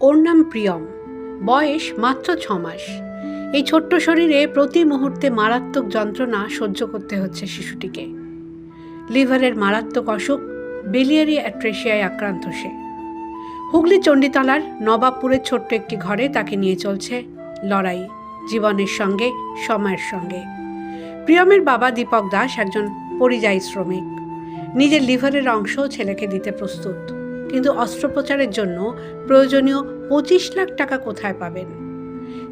ওর নাম প্রিয়ম। বয়স মাত্র ছ মাস। এই ছোট্ট শরীরে প্রতি মুহূর্তে মারাত্মক যন্ত্রণা সহ্য করতে হচ্ছে শিশুটিকে। লিভারের মারাত্মক অসুখ বেলিয়ারি অ্যাট্রেশিয়ায় আক্রান্ত সে। হুগলি চণ্ডীতলার নবাবপুরের ছোট্ট একটি ঘরে তাকে নিয়ে চলছে লড়াই, জীবনের সঙ্গে, সময়ের সঙ্গে। প্রিয়মের বাবা দীপক দাস একজন পরিযায়ী শ্রমিক। নিজের লিভারের অংশ ছেলেকে দিতে প্রস্তুত। কিন্তু অস্ত্রোপচারের জন্য প্রয়োজনীয় পঁচিশ লাখ টাকা কোথায় পাবেন?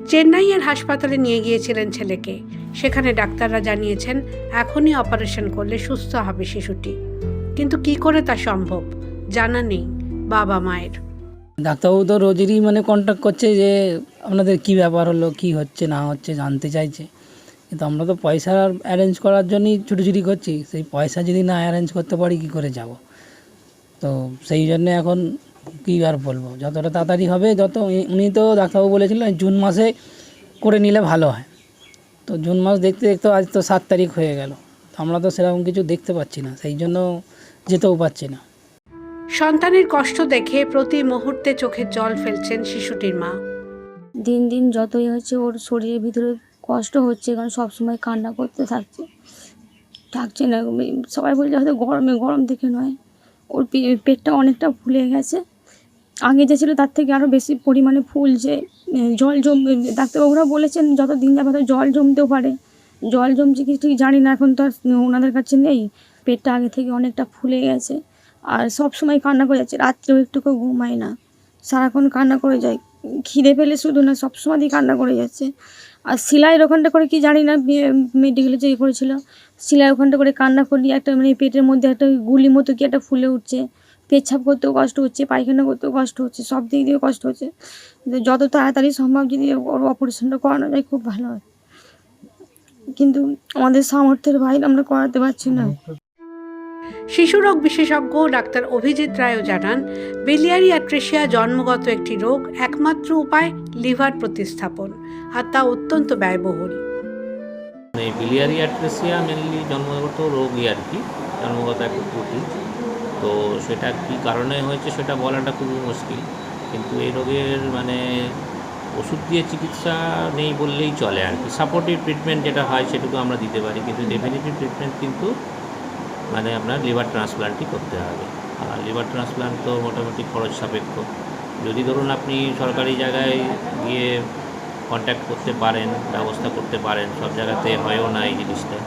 চেন্নাইয়ের হাসপাতালে নিয়ে গিয়েছিলেন ছেলেকে। সেখানে ডাক্তাররা জানিয়েছেন, এখনই অপারেশন করলে সুস্থ হবে শিশুটি। কিন্তু কি করে তা সম্ভব? জানা নেই, বাবা মায়ের। ডাক্তারবাবু তো রোজেরই মানে কন্ট্যাক্ট করছে যে, আপনাদের কি ব্যাপার হলো, কি হচ্ছে, না হচ্ছে, জানতে চাইছে। কিন্তু আমরা তো পয়সা অ্যারেঞ্জ করার জন্যই ছুটোছুটি করছি। সেই পয়সা যদি না অ্যারেঞ্জ করতে পারি, কি করে যাব? তো সেই জন্য এখন কী আর বলব? যতটা তাড়াতাড়ি হবে যত উনি- উনি তো ডাক্তারবাবু বলেছিলেন জুন মাসে করে নিলে ভালো হয়। তো জুন মাস দেখতে দেখতে আজ তো সাত তারিখ হয়ে গেল। আমরা তো সেরকম কিছু দেখতে পাচ্ছি না সেই জন্য যেতেও পারছি না। সন্তানের কষ্ট দেখে প্রতি মুহূর্তে চোখে জল ফেলছেন শিশুটির মা। দিন দিন যতই হচ্ছে ওর শরীরের ভিতরে কষ্ট হচ্ছে কারণ সবসময় কান্না করতে থাকছে। থাকছে না সবাই বলছে হয়তো গরমে গরম থেকে নয়। ওর পেটটা অনেকটা ফুলে গেছে। আগে যে ছিল তার থেকে আরও বেশি পরিমাণে ফুলছে জল জম, ডাক্তারবাবুরা বলেছেন যত দিন যাবে হয়তো জল জমতেও পারে। জল জমছে কি ঠিক জানি না, এখন তো আর ওনাদের কাছে নেই। পেটটা আগে থেকে অনেকটা ফুলে গেছে। আর সব সময় কান্না করে যাচ্ছে, রাত্রেও একটুকু ঘুমায় না। সারাক্ষণ কান্না করে যায়। খিদে পেলে শুধু না সবসময়ই কান্না করে যাচ্ছে। আর সেলাইয়ের ওখানটা করে কি জানি না মেডিকেলে যে ইয়ে করেছিল সেলাই ওখানটা করে কান্না করলে, একটা মানে পেটের মধ্যে একটা গুলি মতো কি একটা ফুলে উঠছে, পেচ্ছাপ করতেও কষ্ট হচ্ছে, পায়খানা করতেও কষ্ট হচ্ছে, সব দিক দিয়ে কষ্ট হচ্ছে। যত তাড়াতাড়ি সম্ভব যদি ওর অপারেশনটা করানো যায়, খুব ভালো হয়। কিন্তু আমাদের সামর্থ্যের বাইরে আমরা করাতে পারছি না। শিশুরোগ বিশেষজ্ঞ ডাক্তার অভিজিৎ রায়ও জানান বিলিয়ারি অ্যাট্রেশিয়া জন্মগত একটি রোগ একমাত্র উপায় লিভার প্রতিস্থাপন, আর তা অত্যন্ত ব্যয়বহুল। এই বিলিয়ারি অ্যাট্রেসিয়া মেনলি জন্মগত রোগই আর কি, জন্মগত একটা ত্রুটি। তো সেটা কি কারণে হয়েছে সেটা বলাটা খুবই মুশকিল। কিন্তু এই রোগের মানে ওষুধ দিয়ে চিকিৎসা নেই বললেই চলে আর কি। সাপোর্টিভ ট্রিটমেন্ট যেটা হয় সেটুকু আমরা দিতে পারি, কিন্তু ডেফিনেটিভ ট্রিটমেন্ট কিন্তু মানে আপনার লিভার ট্রান্সপ্লান্টই করতে হবে। আর লিভার ট্রান্সপ্লান্ট তো মোটামুটি খরচ সাপেক্ষ। যদি ধরুন আপনি সরকারি জায়গায় গিয়ে কন্ট্যাক্ট করতে পারেন, ব্যবস্থা করতে পারেন, সব জায়গাতে হয়ও না এই জিনিসটা।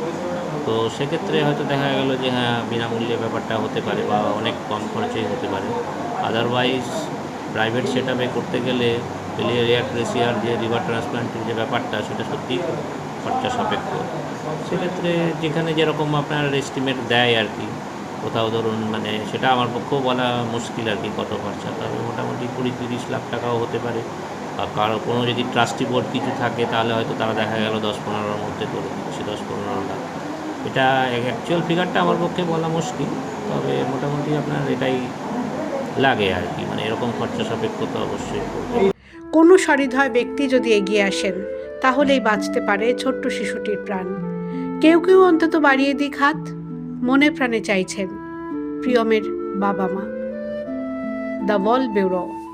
তো সেক্ষেত্রে হয়তো দেখা গেল যে হ্যাঁ বিনামূল্যে ব্যাপারটা হতে পারে বা অনেক কম খরচেই হতে পারে। আদারওয়াইজ প্রাইভেট সেট করতে গেলে পেলিয়ারিয়াট্রেসিয়ার যে লিভার ট্রান্সপ্লান্টের যে ব্যাপারটা, সেটা সত্যিই খুব খরচা সাপেক্ষ। সেক্ষেত্রে যেখানে যেরকম আপনার এস্টিমেট দেয় আর কি, কোথাও ধরুন মানে সেটা আমার পক্ষেও বলা মুশকিল আর কি কত খরচা। তবে মোটামুটি কুড়ি তিরিশ লাখ টাকাও হতে পারে। আর কারও কোনো যদি ট্রাস্টি বোর্ড কিছু থাকে, তাহলে হয়তো তারা দেখা গেল দশ পনেরোর মধ্যে করে দিচ্ছে দশ পনেরো লাখ। এটা অ্যাকচুয়াল ফিগারটা আমার পক্ষে বলা মুশকিল, তবে মোটামুটি আপনার এটাই লাগে আর কি। মানে এরকম খরচা সাপেক্ষ তো অবশ্যই। কোনো সহৃদয় ব্যক্তি যদি এগিয়ে আসেন তাহলেই বাঁচতে পারে ছোট্ট শিশুটির প্রাণ। কেউ কেউ অন্তত বাড়িয়ে দিক হাত, মনে প্রাণে চাইছেন প্রিয়মের বাবা মা। The Wall bureau.